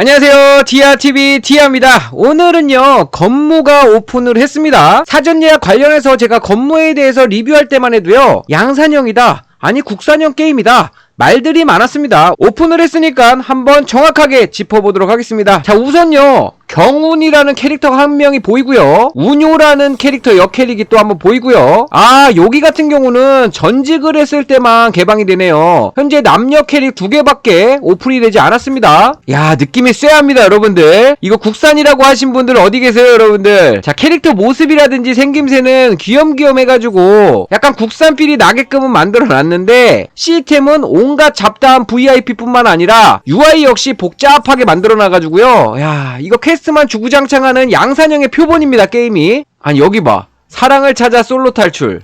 안녕하세요. 디아TV 디아입니다. 오늘은요, 건무가 오픈을 했습니다. 사전 예약 관련해서 제가 건무에 대해서 리뷰할 때만 해도요, 양산형이다. 아니, 국산형 게임이다. 말들이 많았습니다. 오픈을 했으니까 한번 정확하게 짚어보도록 하겠습니다. 자, 우선요, 경운이라는 캐릭터 한 명이 보이고요. 운요라는 캐릭터 역캐릭이 또 한번 보이고요. 아, 여기 같은 경우는 전직을 했을 때만 개방이 되네요. 현재 남녀 캐릭 두 개밖에 오픈이 되지 않았습니다. 야, 느낌이 쎄합니다, 여러분들. 이거 국산이라고 하신 분들 어디 계세요, 여러분들? 자, 캐릭터 모습이라든지 생김새는 귀염귀염 해가지고 약간 국산 필이 나게끔은 만들어 놨는데 시스템은 온갖 잡다한 VIP뿐만 아니라 UI 역시 복잡하게 만들어 놔가지고요. 야, 이거 퀘 스트만 주구장창하는 양산형의 표본입니다, 게임이. 아니, 여기 봐. 사랑을 찾아 솔로 탈출.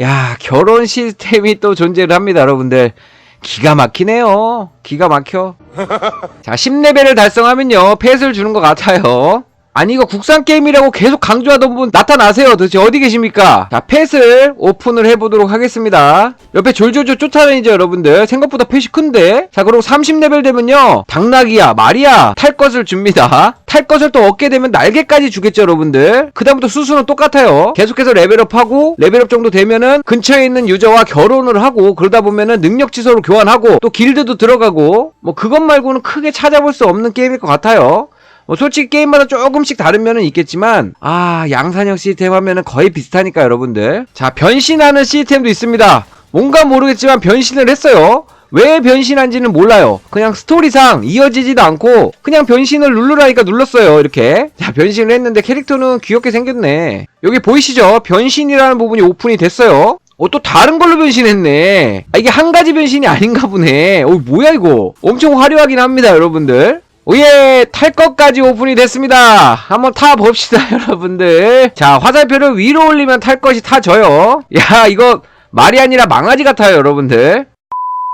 야, 결혼 시스템이 또 존재를 합니다, 여러분들. 기가 막히네요. 기가 막혀. 자, 10레벨을 달성하면요, 펫을 주는 것 같아요. 아니, 이거 국산 게임이라고 계속 강조하던 분 나타나세요. 도대체 어디 계십니까? 자, 펫을 오픈을 해보도록 하겠습니다. 옆에 졸졸졸 쫓아다니죠, 여러분들. 생각보다 펫이 큰데? 자, 그리고 30레벨 되면요, 당나귀야, 말이야, 탈 것을 줍니다. 탈 것을 또 얻게 되면 날개까지 주겠죠, 여러분들. 그 다음부터 수수는 똑같아요. 계속해서 레벨업하고, 레벨업 정도 되면은 근처에 있는 유저와 결혼을 하고, 그러다 보면은 능력 지소로 교환하고, 또 길드도 들어가고, 뭐 그것 말고는 크게 찾아볼 수 없는 게임일 것 같아요. 뭐 솔직히 게임마다 조금씩 다른 면은 있겠지만 아 양산형 시스템 하면은 거의 비슷하니까 여러분들 자 변신하는 시스템도 있습니다 뭔가 모르겠지만 변신을 했어요 왜 변신한지는 몰라요 그냥 스토리상 이어지지도 않고 그냥 변신을 누르라니까 눌렀어요 이렇게 자 변신을 했는데 캐릭터는 귀엽게 생겼네 여기 보이시죠 변신이라는 부분이 오픈이 됐어요 어, 또 다른 걸로 변신했네. 아, 이게 한 가지 변신이 아닌가 보네. 어, 뭐야, 이거. 엄청 화려하긴 합니다, 여러분들. 오예 탈 것까지 오픈이 됐습니다. 한번 타봅시다 여러분들. 자 화살표를 위로 올리면 탈 것이 타져요. 야 이거 말이 아니라 망아지 같아요 여러분들.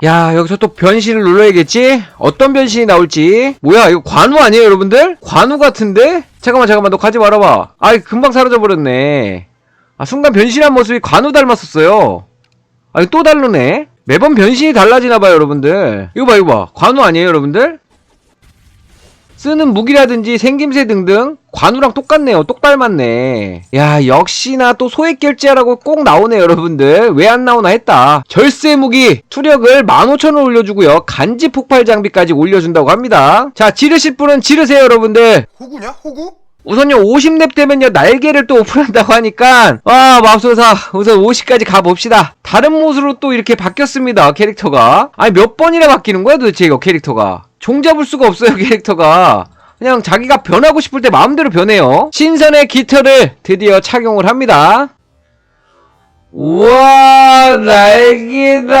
야 여기서 또 변신을 눌러야겠지? 어떤 변신이 나올지. 뭐야 이거 관우 아니에요 여러분들? 관우 같은데? 잠깐만 잠깐만 너 가지 말아봐. 아이 금방 사라져 버렸네. 아 순간 변신한 모습이 관우 닮았었어요. 아니 또 다르네? 매번 변신이 달라지나봐요 여러분들. 이거 봐 이거 봐. 관우 아니에요 여러분들 쓰는 무기라든지 생김새 등등 관우랑 똑같네요. 똑 닮았네. 야, 역시나 또 소액 결제하라고 꼭 나오네, 여러분들. 왜 안 나오나 했다. 절세 무기, 투력을 15,000원 올려주고요. 간지 폭발 장비까지 올려준다고 합니다. 자, 지르실 분은 지르세요, 여러분들. 호구냐? 호구? 우선요, 50렙 되면요, 날개를 또 오픈한다고 하니까, 아, 맙소사. 우선 50까지 가봅시다. 다른 모습으로 또 이렇게 바뀌었습니다, 캐릭터가. 아니, 몇 번이나 바뀌는 거야, 도대체 이거 캐릭터가. 종잡을 수가 없어요, 캐릭터가. 그냥 자기가 변하고 싶을 때 마음대로 변해요. 신선의 깃털을 드디어 착용을 합니다. 우와, 날개다.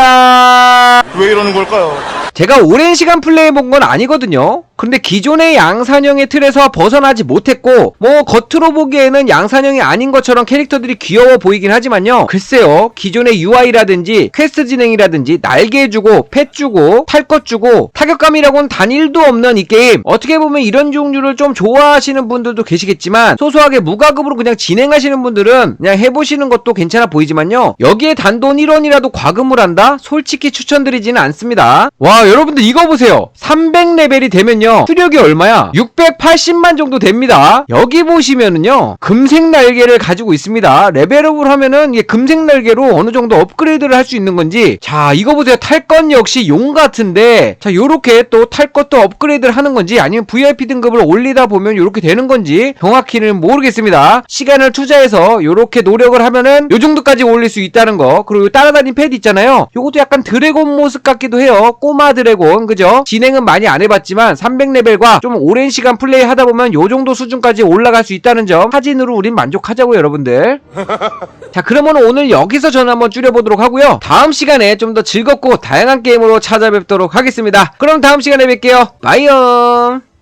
왜 이러는 걸까요? 제가 오랜 시간 플레이해본 건 아니거든요. 근데 기존의 양산형의 틀에서 벗어나지 못했고, 뭐, 겉으로 보기에는 양산형이 아닌 것처럼 캐릭터들이 귀여워 보이긴 하지만요. 글쎄요, 기존의 UI라든지, 퀘스트 진행이라든지, 날개 주고, 펫 주고, 탈 것 주고, 타격감이라고는 단일도 없는 이 게임. 어떻게 보면 이런 종류를 좀 좋아하시는 분들도 계시겠지만, 소소하게 무과급으로 그냥 진행하시는 분들은 그냥 해보시는 것도 괜찮아 보이지만요. 여기에 단돈 1원이라도 과금을 한다? 솔직히 추천드리지는 않습니다. 와, 여러분들 이거 보세요. 300레벨이 되면요. 수력이 얼마야? 680만 정도 됩니다. 여기 보시면은요. 금색 날개를 가지고 있습니다. 레벨업을 하면은 이게 금색 날개로 어느 정도 업그레이드를 할 수 있는 건지. 자, 이거 보세요. 탈 건 역시 용 같은데. 자, 요렇게 또 탈 것도 업그레이드를 하는 건지 아니면 VIP 등급을 올리다 보면 요렇게 되는 건지 정확히는 모르겠습니다. 시간을 투자해서 요렇게 노력을 하면은 요 정도까지 올릴 수 있다는 거. 그리고 따라다닌 패드 있잖아요. 요것도 약간 드래곤 모습 같기도 해요. 꼬마 드래곤. 그죠? 진행은 많이 안 해봤지만 300레벨과 좀 오랜 시간 플레이 하다 보면 요 정도 수준까지 올라갈 수 있다는 점 사진으로 우린 만족하자고요, 여러분들. 자, 그러면 오늘 여기서 저는 한번 줄여보도록 하고요. 다음 시간에 좀 더 즐겁고 다양한 게임으로 찾아뵙도록 하겠습니다. 그럼 다음 시간에 뵐게요. 바이엄!